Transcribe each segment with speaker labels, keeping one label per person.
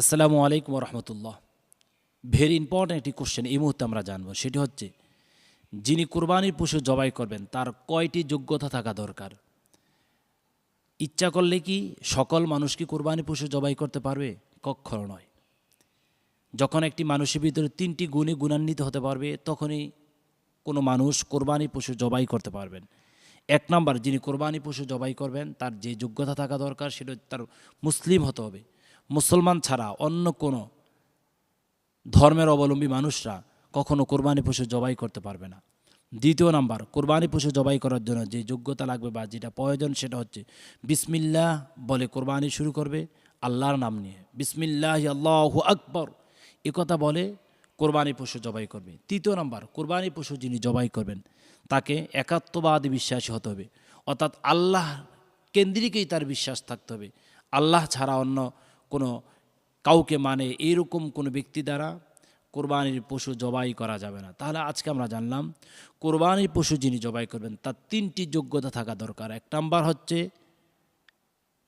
Speaker 1: আসসালামু আলাইকুম রহমতুল্লাহ। ভেরি ইম্পর্ট্যান্ট একটি কোশ্চেন এই মুহূর্তে আমরা জানব। সেটি হচ্ছে, যিনি কোরবানির পশু জবাই করবেন, তার কয়টি যোগ্যতা থাকা দরকার? ইচ্ছা করলে কি সকল মানুষ কি কোরবানি পশু জবাই করতে পারবে? কক্ষণ নয়। যখন একটি মানুষের ভিতরে তিনটি গুণে গুণান্বিত হতে পারবে, তখনই কোনো মানুষ কোরবানি পশু জবাই করতে পারবেন। এক নম্বর, যিনি কোরবানি পশু জবাই করবেন, তার যে যোগ্যতা থাকা দরকার, সেটা তার মুসলিম হতে হবে। মুসলমান ছাড়া অন্য কোনো ধর্মের অবলম্বী মানুষরা কখনো কোরবানি পশু জবাই করতে পারবে না। দ্বিতীয় নাম্বার, কোরবানি পশু জবাই করার জন্য যে যোগ্যতা লাগবে বা যেটা প্রয়োজন সেটা হচ্ছে বিসমিল্লাহ বলে কোরবানি শুরু করবে আল্লাহর নাম নিয়ে। বিসমিল্লাহ আল্লাহ আকবর, এ কথা বলে কোরবানি পশু জবাই করবে। তৃতীয় নাম্বার, কোরবানি পশু যিনি জবাই করবেন, তাকে একাত্মবাদী বিশ্বাসী হতে হবে। অর্থাৎ আল্লাহ কেন্দ্রিকেই তার বিশ্বাস থাকতে হবে। আল্লাহ ছাড়া অন্য কোনো কাউকে মানে এরকম কোনো ব্যক্তি দ্বারা কোরবানির পশু জবাই করা যাবে না। তাহলে আজকে আমরা জানলাম, কোরবানির পশু যিনি জবাই করবেন, তার তিনটি যোগ্যতা থাকা দরকার। এক নাম্বার হচ্ছে,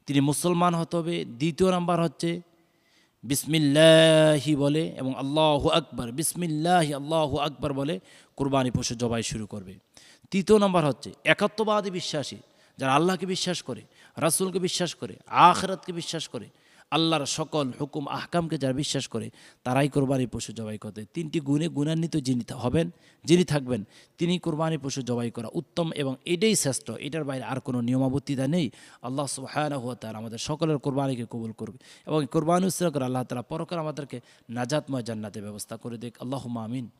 Speaker 1: তিনি মুসলমান হতে হবে। দ্বিতীয় নাম্বার হচ্ছে, বিসমিল্লাহি বলে এবং আল্লাহ আকবর, বিসমিল্লাহি আল্লাহ আকবর বলে কোরবানি পশু জবাই শুরু করবে। তৃতীয় নম্বর হচ্ছে, একাত্মবাদী বিশ্বাসী, যারা আল্লাহকে বিশ্বাস করে, রাসূলকে বিশ্বাস করে, আখরাতকে বিশ্বাস করে আল্লাহর সকল হুকুম, আহকামকে যারা বিশ্বাস করে, তারাই কোরবানি পশু জবাই করতে। তিনটি গুণে গুণান্বিত যিনি হবেন, যিনি থাকবেন, তিনি কোরবানি পশু জবাই করা উত্তম এবং এটাই শ্রেষ্ঠ। এটার বাইরে আর কোনো নিয়মাবর্তিতা নেই। আল্লাহ সুবহানাহু ওয়া তাআলা আমাদের সকলের কোরবানিকে কবুল করবে এবং কোরবানি উৎসর্গ করে আল্লাহ তাআলা পরকার আমাদেরকে নাজাতময় জান্নাতের ব্যবস্থা করে দেখ আল্লাহ আমিন।